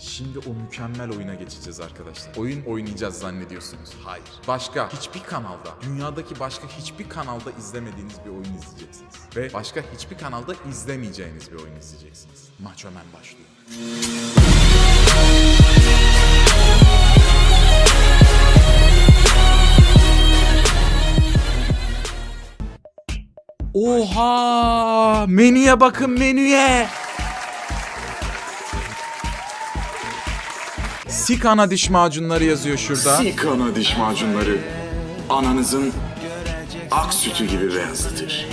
Şimdi o mükemmel oyuna geçeceğiz arkadaşlar. Oyun oynayacağız zannediyorsunuz. Hayır. Başka hiçbir kanalda, dünyadaki başka hiçbir kanalda izlemediğiniz bir oyun izleyeceksiniz. Ve başka hiçbir kanalda izlemeyeceğiniz bir oyun izleyeceksiniz. Maç hemen başlıyor. Oha! Menüye bakın menüye. Sik ana diş macunları yazıyor şurada. Sik ana diş macunları ananızın ak sütü gibi beyazlatır.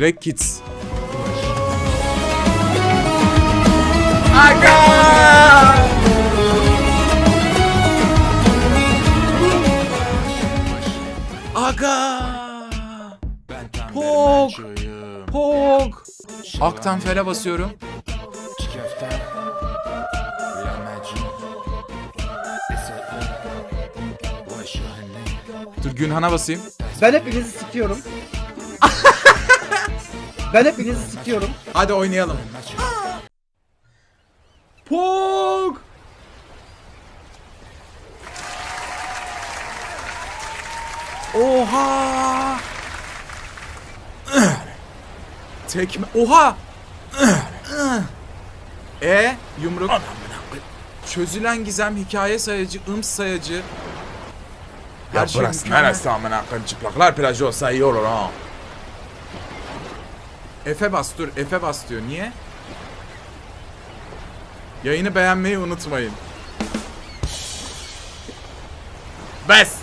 Rek Kids. Aga! Aktan fele basıyorum. Dur Günhan'a basayım. Ben hepinizi sikiyorum. ben hepinizi sikiyorum. Hadi oynayalım. Pog! Oha! Tekme... Oha! E yumruk. Çözülen gizem hikaye sayacı, ıms sayacı. Her şey mükemmel. amına koyayım çıplaklar plajı olsa iyi olur ha. Efe bas dur. Efe bas diyor. Niye? Yayını beğenmeyi unutmayın. Bes.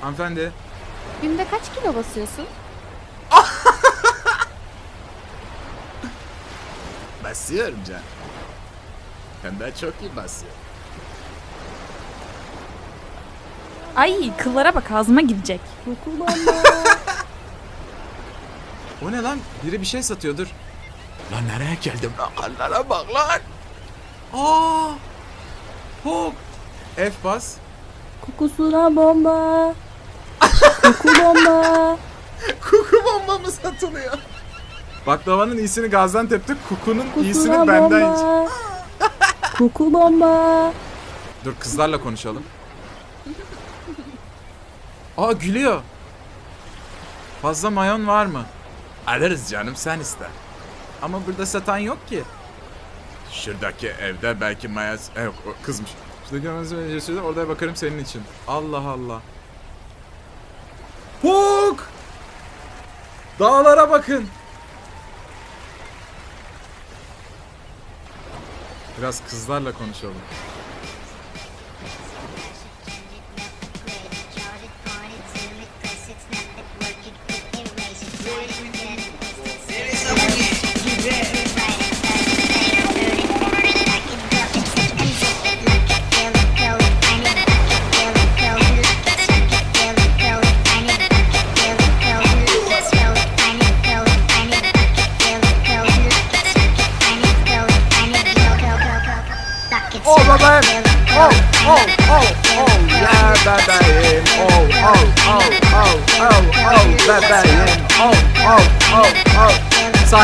Hanımefendi. Günde kaç kilo basıyorsun? Basıyorum can. Hem de çok iyi basıyorum. Ay kıllara bak ağzıma girecek. O ne lan? Biri bir şey satıyor dur. Lan nereye geldim lan kanlara bak lan. Aa! Hop! F bas. Kokusuna bomba. Koku bomba. Kuku bomba mı satılıyor? Baklavanın iyisini Gaziantep'te, kukunun iyisini Kokusuna benden iç. bomba. Koku bomba. Dur kızlarla konuşalım. Aa gülüyor. Fazla mayon var mı? Alırız canım sen iste. Ama burada satan yok ki. Şuradaki evde belki mayas... E, yok o kızmış. Şuradaki söyle orada bakarım senin için. Allah Allah. Puk! Dağlara bakın. Biraz kızlarla konuşalım.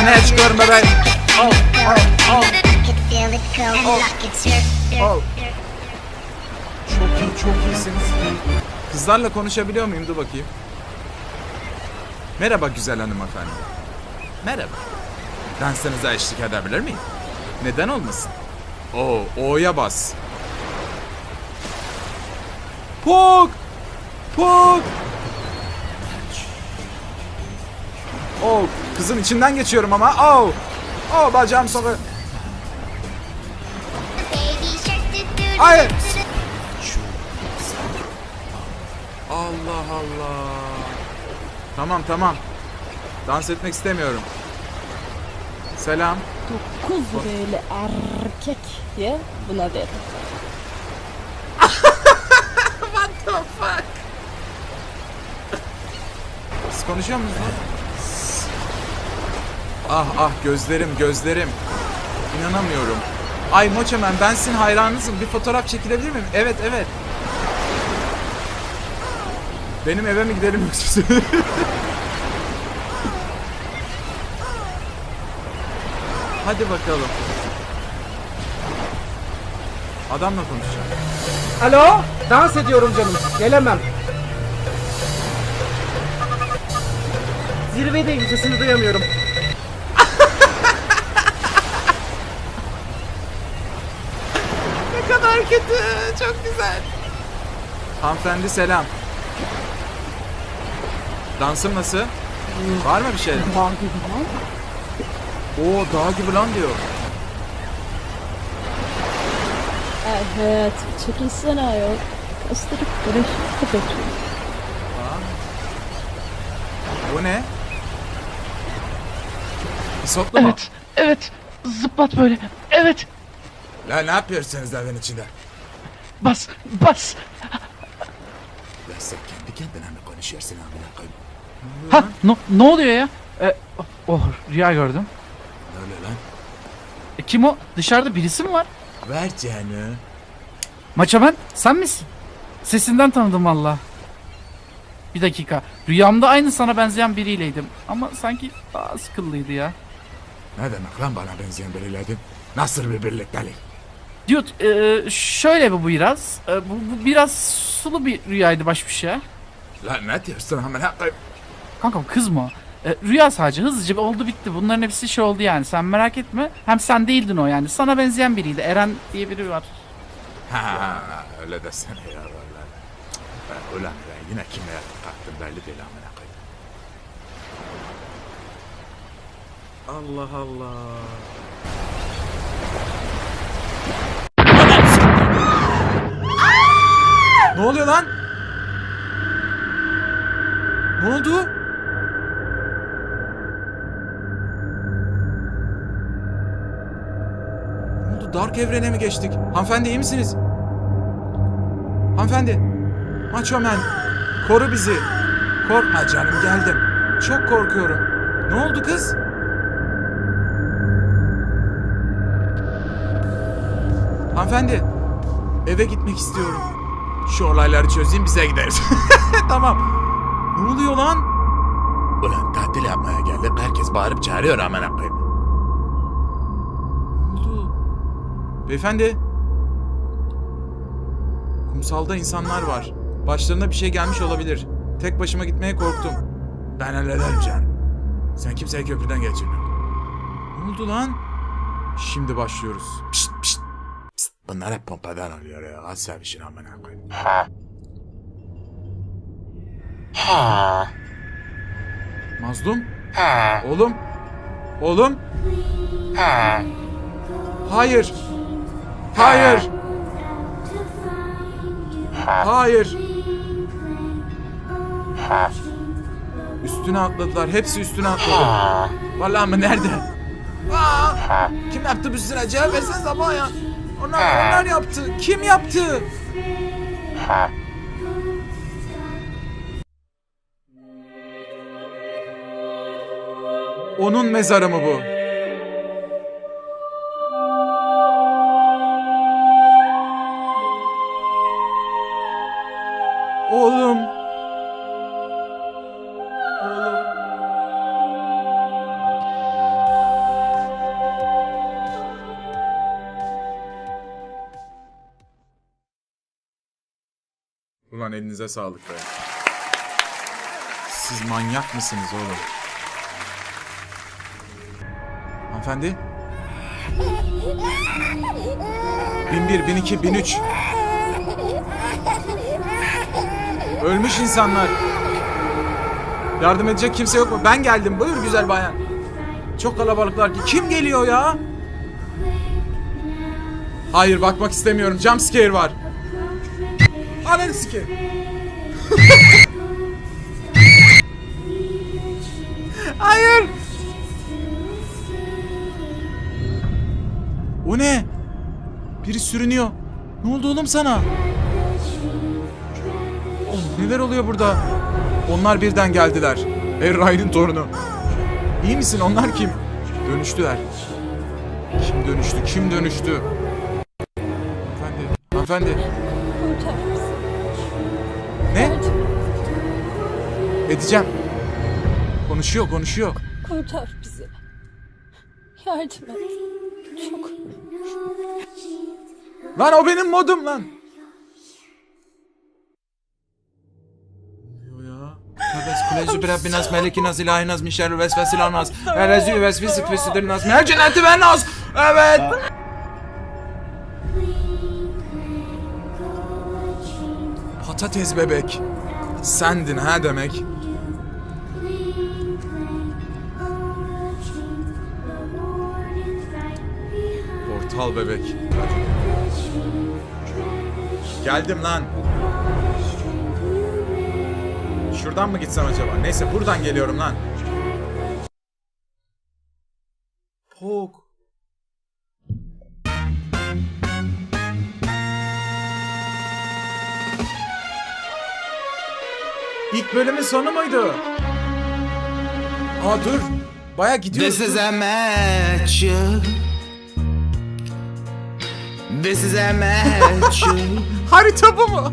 Sahneye çıkıyorum bebeğim. Oh. Çok iyi, çok iyisiniz. Kızlarla konuşabiliyor muyum? Dur bakayım. Merhaba güzel hanımefendi. Merhaba. Dansınıza eşlik edebilir miyim? Neden olmasın? Oo, O'ya bas. Pok! Pok! Oh, kızın içinden geçiyorum ama. Oh! Oh, bacağım sokuyor. Hayır. Allah Allah. Tamam tamam. Dans etmek istemiyorum. Selam. Dokuz böyle erkek diye buna derim. Siz konuşuyor musunuz lan? Ah ah gözlerim gözlerim. İnanamıyorum. Ay Moçemen ben sizin hayranınızım. Bir fotoğraf çekilebilir miyim? Evet evet. Benim eve mi gidelim yoksa? Hadi bakalım. Adamla konuşacağım. Alo? Dans ediyorum canım. Gelemem. Zirvedeyim sesini duyamıyorum. Kötü. Çok güzel. Hanımefendi selam. Dansım nasıl? Var mı bir şey? Dağ gibi lan. Oo dağ gibi lan diyor. Evet. Çekilsene ayol. Kastırıp güneş kapatıyor. Bu ne? Isotlu mu? Evet, evet. Zıplat böyle. Evet. La ne yapıyorsunuz evin içinde? Bas, bas. La sen kendi kendine mi konuşuyorsun amına koyayım? Ha, no, ne oluyor ya? E, oh, rüya gördüm. Ne oluyor lan? E, kim o? Dışarıda birisi mi var? Ver canı. Maça ben, sen misin? Sesinden tanıdım valla. Bir dakika. Rüyamda aynı sana benzeyen biriyleydim. Ama sanki daha sıkıllıydı ya. Ne demek lan bana benzeyen biriydin? Nasıl bir birliktelik? Dude, e, şöyle bu biraz. E, bu, bu biraz sulu bir rüyaydı baş bir şey. Lan ne diyorsun amına koyayım? Kankam kızma. E, rüya sadece hızlıca oldu bitti. Bunların hepsi şey oldu yani. Sen merak etme. Hem sen değildin o yani. Sana benzeyen biriydi. Eren diye biri var. Ha öyle desene ya vallahi. Ben ulan ben yine kime yatıp kalktım belli değil amına koyayım. Allah Allah. Ne oluyor lan? Ne oldu? Ne oldu? Dark evrene mi geçtik? Hanımefendi iyi misiniz? Hanımefendi. Macho Man. Koru bizi. Korkma canım geldim. Çok korkuyorum. Ne oldu kız? Hanımefendi. Eve gitmek istiyorum. Şu olayları çözeyim bize gideriz. tamam. Ne oluyor lan? Ulan tatil yapmaya geldik herkes bağırıp çağırıyor amına koyayım. Ne oldu? Beyefendi. Kumsalda insanlar var. Başlarına bir şey gelmiş olabilir. Tek başıma gitmeye korktum. Ben hallederim canım. Sen kimseyi köprüden geçirme. Ne oldu lan? Şimdi başlıyoruz. Pişt pişt. Bunlar hep pompadan oluyor ya. Az sevişin amına koyayım. Mazlum? Oğlum? Oğlum? Hayır. Hayır. Hayır. Üstüne atladılar. Hepsi üstüne atladı. Vallahi mı nerede? Aa, kim yaptı bu? Cevap versene sabah ya. Onlar, onlar yaptı. Kim yaptı? Onun mezarı mı bu? Ulan elinize sağlık be. Siz manyak mısınız oğlum? Hanımefendi? 1001, 1002, 1003. Ölmüş insanlar. Yardım edecek kimse yok mu? Ben geldim. Buyur güzel bayan. Çok kalabalıklar ki. Kim geliyor ya? Hayır bakmak istemiyorum. Jump scare var. Ananı sikeyim. Hayır. O ne? Biri sürünüyor. Ne oldu oğlum sana? Oh, neler oluyor burada? Onlar birden geldiler. Erray'ın torunu. İyi misin? Onlar kim? Dönüştüler. Kim dönüştü? Kim dönüştü? Hanımefendi. Bizi. Ne? Edeceğim. Konuşuyor konuşuyor. kurtar bizi. Yardım et. Çok Lan o benim modum lan. Kulezü bir Rabbinas melikinas ilahinas mişerül vesvesilanas. Elezü vesvisi fisidirnas. Mel cenneti ve nas. Evet. Patates bebek. Sendin ha demek. Portal bebek. Geldim lan. Şuradan mı gitsem acaba? Neyse buradan geliyorum lan. Bölümün sonu muydu? Aa dur. Baya gidiyoruz. This is a match. This is a match. Harita bu mu?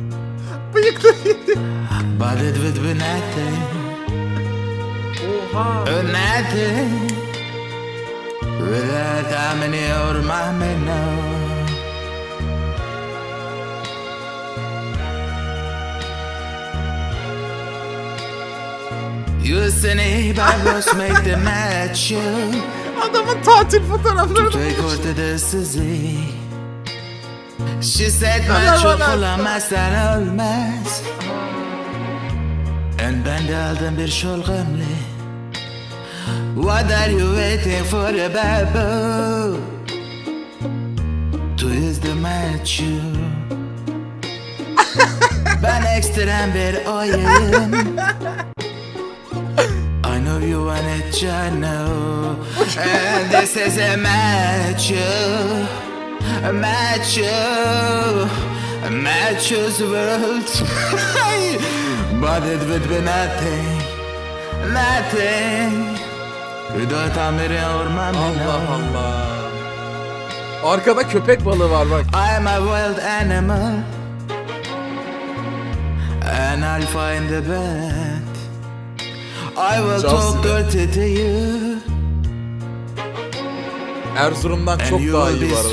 Bıyıklı. But it would be nothing. Oha. Oh, nothing. Without harmony or my no. You seni babos make the match. Adamın tatil fotoğrafları. Her to the sizi. She said ben çok olamazsan olmaz. And ben de aldım bir şolgamlı. What are you waiting for babu? To use the match you. ben ekstrem bir oyun. I you want it, I know. And this is a match, a match, a match's world. but it would be nothing, nothing. Without Amiri or Mami. Allah Allah. Arkada köpek balığı var bak. I'm a wild animal, and I'll find the bed. I will talk Justin. dirty to you. Erzurum'dan And çok you daha iyi var.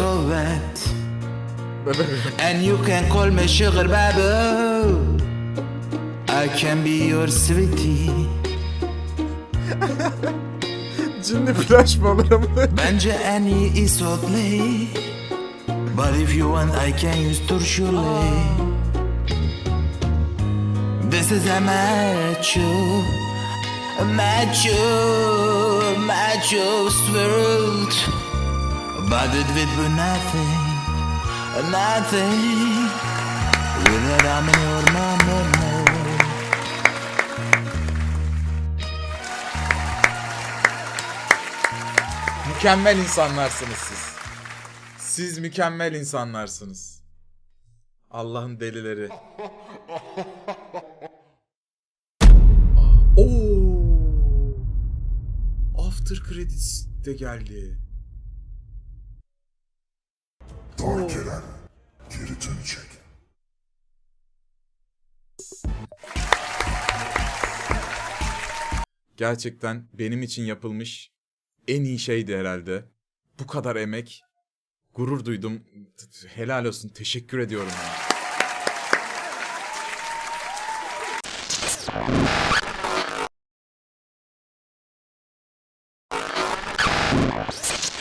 And you can call me sugar babu I can be your sweetie Cinli flash mı ama? Bence en iyi isotli But if you want I can use turşuli This is a macho A macho Macho world But it will be nothing Nothing Without I'm in your mama Mükemmel insanlarsınız siz. Siz mükemmel insanlarsınız. Allah'ın delileri. After credits de geldi. Gerçekten benim için yapılmış en iyi şeydi herhalde. Bu kadar emek. Gurur duydum. Helal olsun. Teşekkür ediyorum. ya.